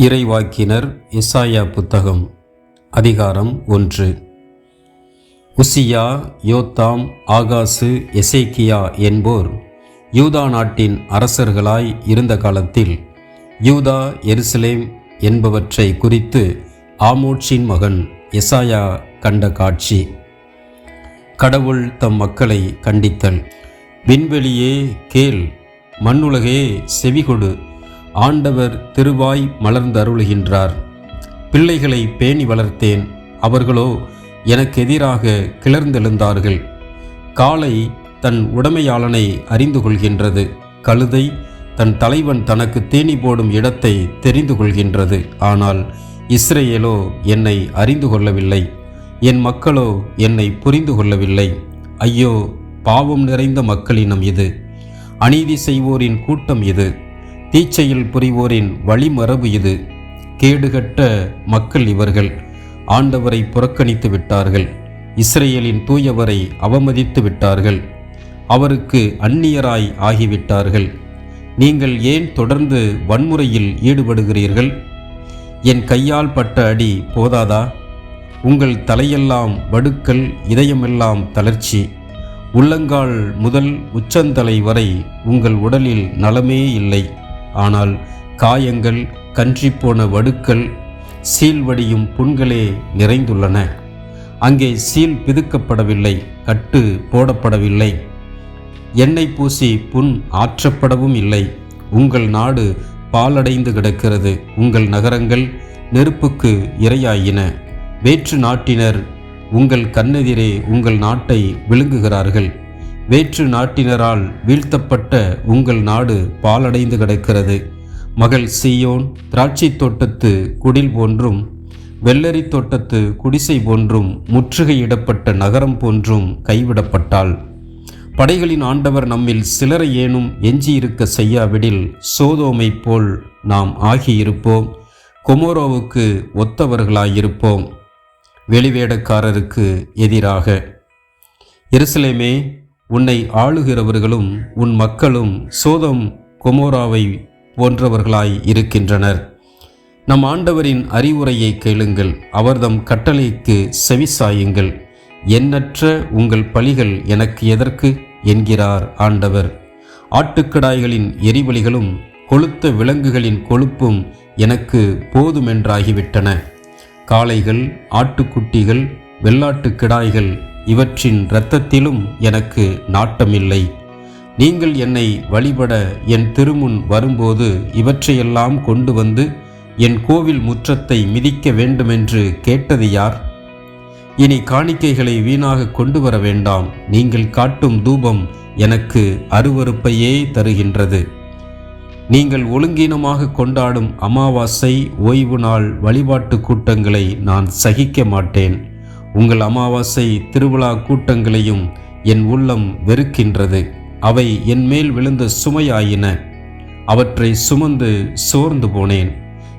இறைவாக்கினர் எசாயா புத்தகம் அதிகாரம் ஒன்று. உசியா யோத்தாம் ஆகாசு எசேக்கியா என்போர் யூதா நாட்டின் அரசர்களாய் இருந்த காலத்தில் யூதா எருசலேம் என்பவற்றை குறித்து ஆமோட்சின் மகன் எசாயா கண்ட காட்சி. கடவுள் தம் மக்களை கண்டித்தல். விண்வெளியே கேள் மண்ணுலகே செவிகொடு ஆண்டவர் திருவாய் மலர்ந்தருளுகின்றார். பிள்ளைகளை பேணி வளர்த்தேன். அவர்களோ எனக்கு எதிராக கிளர்ந்தெழுந்தார்கள். காலை தன் உடைமையாளனை அறிந்து கொள்கின்றது. கழுதை தன் தலைவன் தனக்கு தேனி போடும் இடத்தை தெரிந்து கொள்கின்றது. ஆனால் இஸ்ரேலோ என்னை அறிந்து கொள்ளவில்லை. என் மக்களோ என்னை புரிந்து கொள்ளவில்லை. ஐயோ பாவம் நிறைந்த மக்களினம் இது. அநீதி செய்வோரின் கூட்டம் இது. தீச்செயல் புரிவோரின் வழிமரபு இது. கேடுகட்ட மக்கள் இவர்கள். ஆண்டவரை புறக்கணித்து விட்டார்கள். இஸ்ரேலின் தூயவரை அவமதித்து விட்டார்கள். அவருக்கு அந்நியராய் ஆகிவிட்டார்கள். நீங்கள் ஏன் தொடர்ந்து வன்முறையில் ஈடுபடுகிறீர்கள்? என் கையால் பட்ட அடி போதாதா? உங்கள் தலையெல்லாம் வடுக்கல் இதயமெல்லாம் தளர்ச்சி. உள்ளங்கால் முதல் உச்சந்தலை வரை உங்கள் உடலில் நலமே இல்லை. ஆனால் காயங்கள் கன்றிப்போன வடுக்கள் சீல்வடியும் புண்களே நிறைந்துள்ளன. அங்கே சீல் பிதுக்கப்படவில்லை கட்டு போடப்படவில்லை. எண்ணெய் பூசி புண் ஆற்றப்படவும் இல்லை. உங்கள் நாடு பாலடைந்து கிடக்கிறது. உங்கள் நகரங்கள் நெருப்புக்கு இரையாயின. வேற்று நாட்டினர் உங்கள் கண்ணெதிரே உங்கள் நாட்டை விழுங்குகிறார்கள். வேற்று நாட்டினரால் வீழ்த்தப்பட்ட உங்கள் நாடு பாலடைந்து கிடக்கிறது. மகள் சீயோன் திராட்சை தோட்டத்து குடில் போன்றும் வெள்ளரி தோட்டத்து குடிசை போன்றும் முற்றுகையிடப்பட்ட நகரம் போன்றும் கைவிடப்பட்டாள். படைகளின் ஆண்டவர் நம்மில் சிலரை ஏனும் எஞ்சியிருக்க செய்யாவிடில் சோதோமை போல் நாம் ஆகியிருப்போம். கொமோரோவுக்கு ஒத்தவர்களாயிருப்போம். வெளிவேடக்காரருக்கு எதிராக. எருசலேமே உன்னை ஆளுகிறவர்களும் உன் மக்களும் சோதம் கொமோராவை போன்றவர்களாய் இருக்கின்றனர். நம் ஆண்டவரின் அறிவுரையை கேளுங்கள். அவர்தம் கட்டளைக்கு செவிசாயுங்கள். எண்ணற்ற உங்கள் பலிகள் எனக்கு எதற்கு? என்கிறார் ஆண்டவர். ஆட்டுக்கடாய்களின் எரிபலிகளும் கொளுத்த விலங்குகளின் கொழுப்பும் எனக்கு போதுமென்றாகிவிட்டன. காளைகள் ஆட்டுக்குட்டிகள் வெள்ளாட்டுக் கிடாய்கள் இவற்றின் இரத்தத்திலும் எனக்கு நாட்டமில்லை. நீங்கள் என்னை வழிபட என் திருமுன் வரும்போது இவற்றையெல்லாம் கொண்டு வந்து என் கோவில் முற்றத்தை மிதிக்க வேண்டுமென்று கேட்டது யார்? இனி காணிக்கைகளை வீணாக கொண்டு வர வேண்டாம். நீங்கள் காட்டும் தூபம் எனக்கு அருவறுப்பையே தருகின்றது. நீங்கள் ஒழுங்கீனமாக கொண்டாடும் அமாவாசை ஓய்வு நாள் வழிபாட்டு கூட்டங்களை நான் சகிக்க மாட்டேன். உங்கள் அமாவாசை திருவிழா கூட்டங்களையும் என் உள்ளம் வெறுக்கின்றது. அவை என் மேல் விழுந்த சுமையாயின. அவற்றை சுமந்து சோர்ந்து போனேன்.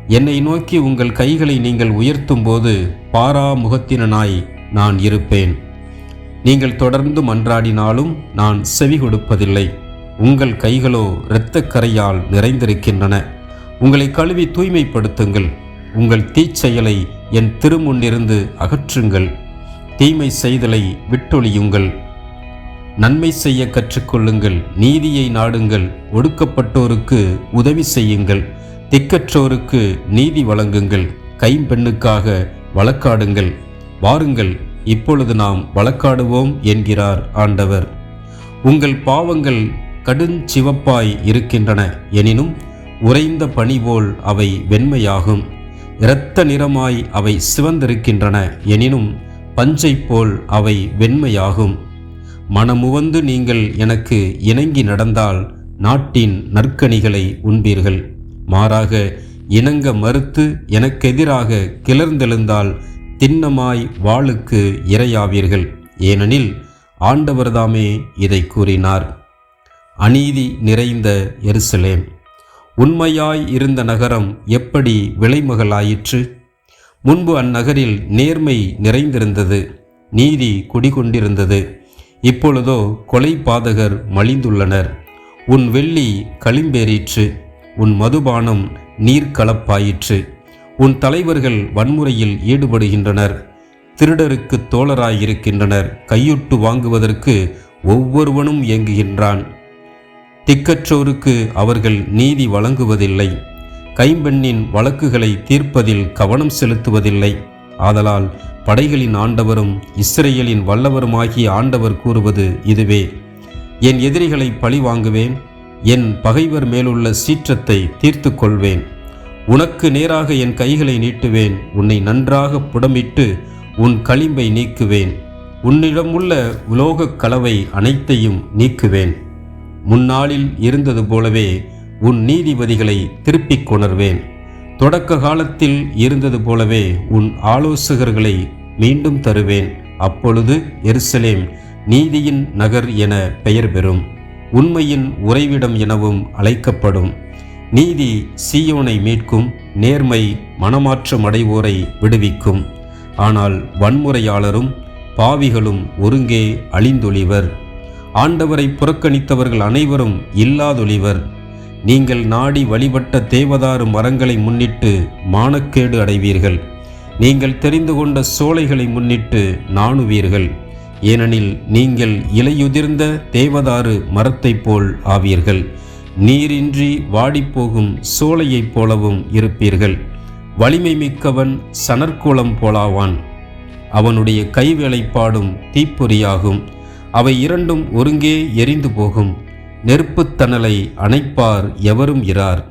என்னை நோக்கி உங்கள் கைகளை நீங்கள் உயர்த்தும் போது பாராமுகத்தினனாய் நான் இருப்பேன். நீங்கள் தொடர்ந்து மன்றாடினாலும் நான் செவி கொடுப்பதில்லை. உங்கள் கைகளோ இரத்தக்கரையால் நிறைந்திருக்கின்றன. உங்களை கழுவி தூய்மைப்படுத்துங்கள். உங்கள் தீச்செயலை என் திருமுன்னிருந்து அகற்றுங்கள். தீமை செய்தலை விட்டொழியுங்கள். நன்மை செய்ய கற்றுக்கொள்ளுங்கள். நீதியை நாடுங்கள். ஒடுக்கப்பட்டோருக்கு உதவி செய்யுங்கள். திக்கற்றோருக்கு நீதி வழங்குங்கள். கைம்பெண்ணுக்காக வழக்காடுங்கள். வாருங்கள் இப்பொழுது நாம் வழக்காடுவோம் என்கிறார் ஆண்டவர். உங்கள் பாவங்கள் கடுஞ்சிவப்பாய் இருக்கின்றன எனினும் உறைந்த பனி போல் அவை வெண்மையாகும். இரத்த நிறமாய் அவை சிவந்திருக்கின்றன எனினும் பஞ்சை போல் அவை வெண்மையாகும். மனமுவந்து நீங்கள் எனக்கு இணங்கி நடந்தால் நாட்டின் நற்கனிகளை உண்பீர்கள். மாறாக இணங்க மறுத்து எனக்கெதிராக கிளர்ந்தெழுந்தால் திண்ணமாய் வாளுக்கு இரையாவீர்கள். ஏனெனில் ஆண்டவர்தாமே இதை கூறினார். அநீதி நிறைந்த எருசலேம். உண்மையாய் இருந்த நகரம் எப்படி விலைமகளாயிற்று முன்பு அந்நகரில் நேர்மை நிறைந்திருந்தது நீதி குடிகொண்டிருந்தது. இப்பொழுதோ கொலை பாதகர் மலிந்துள்ளனர். உன் வெள்ளி களிம்பேறிற்று உன் மதுபானம் நீர்க்கலப்பாயிற்று. உன் தலைவர்கள் வன்முறையில் ஈடுபடுகின்றனர் திருடருக்கு தோழராயிருக்கின்றனர். கையொட்டு வாங்குவதற்கு ஒவ்வொருவனும் இயங்குகின்றான் திக்கற்றோருக்கு அவர்கள் நீதி வழங்குவதில்லை. கைம்பெண்ணின் வழக்குகளை தீர்ப்பதில் கவனம் செலுத்துவதில்லை. ஆதலால் படைகளின் ஆண்டவரும் இஸ்ரேலின் வல்லவருமாகிய ஆண்டவர் கூறுவது இதுவே. என் எதிரிகளை பழி வாங்குவேன் என் பகைவர் மேலுள்ள சீற்றத்தை தீர்த்து கொள்வேன். உனக்கு நேராக என் கைகளை நீட்டுவேன் உன்னை நன்றாக புடமிட்டு உன் களிம்பை நீக்குவேன். உன்னிடமுள்ள உலோகக் கலவை அனைத்தையும் நீக்குவேன். முன்னாளில் இருந்தது போலவே உன் நீதிபதிகளை திருப்பிக் கொணர்வேன். தொடக்க காலத்தில் இருந்தது போலவே உன் ஆலோசகர்களை மீண்டும் தருவேன். அப்பொழுது எருசலேம் நீதியின் நகர் என பெயர் பெறும். உண்மையின் உறைவிடம் எனவும் அழைக்கப்படும். நீதி சீயோனை மீட்கும் நேர்மை மனமாற்றம் அடைவோரை விடுவிக்கும். ஆனால் வன்முறையாளரும் பாவிகளும் ஒருங்கே அழிந்தொழிவர். ஆண்டவரை புறக்கணித்தவர்கள் அனைவரும் இல்லாதொழிவர். நீங்கள் நாடி வழிபட்ட தேவதாரு மரங்களை முன்னிட்டு மானக்கேடு அடைவீர்கள். நீங்கள் தெரிந்து கொண்ட சோலைகளை முன்னிட்டு நாணுவீர்கள். ஏனெனில் நீங்கள் இலையுதிர்ந்த தேவதாரு மரத்தைப் போல் ஆவீர்கள். நீரின்றி வாடிப்போகும் சோலையைப் போலவும் இருப்பீர்கள். வலிமை மிக்கவன் சணற்குளம் போலாவான். அவனுடைய கைவேலைப்பாடும் தீப்பொறியாகும். அவை இரண்டும் ஒருங்கே எரிந்து போகும். நெருப்புத் தணலை அணைப்பார் எவரும் இரார்